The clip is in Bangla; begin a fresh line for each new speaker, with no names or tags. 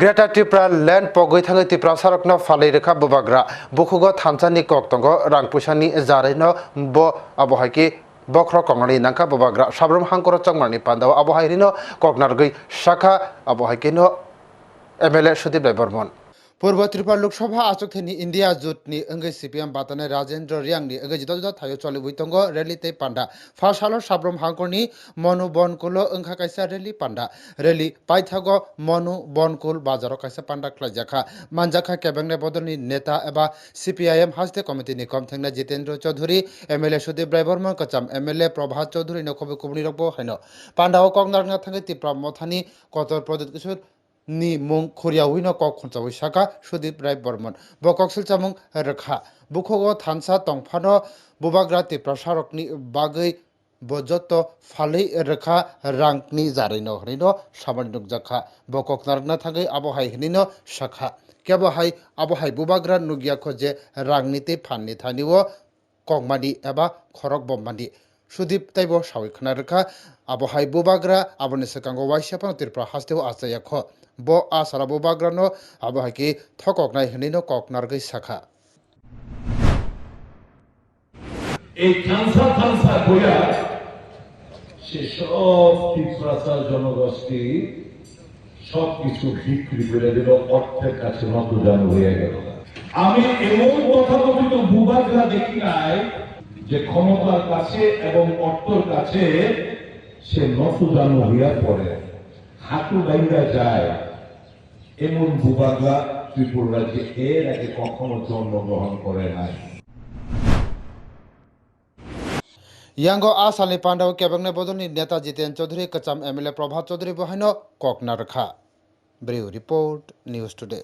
ग्रेटर त्रिपुरा लैंड पगै थाङै त्रिपुरा सरकन फालै रेखा बबाग्रा बखुग थानसानि कक्तंग रांपुसानि जारैन ब अबहायकि বখ্র কংনি নাকা ববাগ্রা। সাব্রম হাঙ্কর চংমারনি পান্ডাও আবহাইরিন ককনারগৈ শাখা আবহাইকিন M L A Sudip Roy Barman Purba Tripura Lok Sabha আসক্তি ইন্ডিয়া জোটনি অঙ্গে সিপিএম বাতানে রাজেন্দ্র রিয়াংনি অঙ্গে জুদা জুদা থায় চলে বৈতঙ্গ রেলিতে পান্ডা ফাশালো সাব্রম হাঙ্কনি মনু বনকুল অঙ্খা কাইসা রেলি পান্ডা, রেলি পাইথাগ, মনু বনকুল, বাজার কাইসা পান্ডা, ক্লাইজাখা, মানজাখা, কেবেংনে বদলনি নেতা, এবা সিপিআইএম হাসতে কমিটি নিকম থেংনা জিতেন্দ্র চৌধুরী, এমএলএ সুদীপ রায় বর্মন কচাম, এমএলএ প্রভাত চৌধুরী নকবে কুবনি রকব হাইন পান্ডা ও কংনারনা থাকে ত্রিপুরা মথানি, কতর প্রদীপ কিশোর mung khuriawino kok khonchawi saka sudip rai bormon bo koksil chamung rekha bukhogo thansa tongphano bubagra ti prasarokni bagui bojoto falei rekha rangni jarino hrino samani nukjakha bo koknarna thagai abohai hnino sakha kebo hai abohai bubagra nugya khoje rangnite phanni thaniwo kongmani eba khorok bommani Sudip তাইব সাউই খানা রেখা আবহাই বুবাগ্রা আবনি সেকাঙ্গ ওয়াইসাপান ত্রিপুরা হাস্তেও আচাইয়া খ ব আসারা বুবাগ্রানো আবহাইকি থককনাই হনিনো ককনারগৈ শাখা
এই সে সব ত্রিপ্রাচার জনগোষ্ঠী সবকিছু বিক্রি করে দিল, অর্থের কাছে নতজান হয়ে গেল। আমি এমন তথাকথিত ভূভাগরা দেখি নাই যে ক্ষমতার কাছে এবং অর্থের কাছে সে হইয়া পড়ে। হাঁটু বাইন্দা যায়। এমন ভূভাগরা ত্রিপুরা রাজ্যে এর আগে কখনো জন্মগ্রহণ করে নাই।
ইয়াঙ্গো আসালনি পান্ডাও কেবেংনে বদলনি নেতা জিতেন চৌধুরী, কচাম এমএলএ প্রভাত চৌধুরী বহাইনো ককনা রেখা ব্রিউ রিপোর্ট, নিউজ টুডে।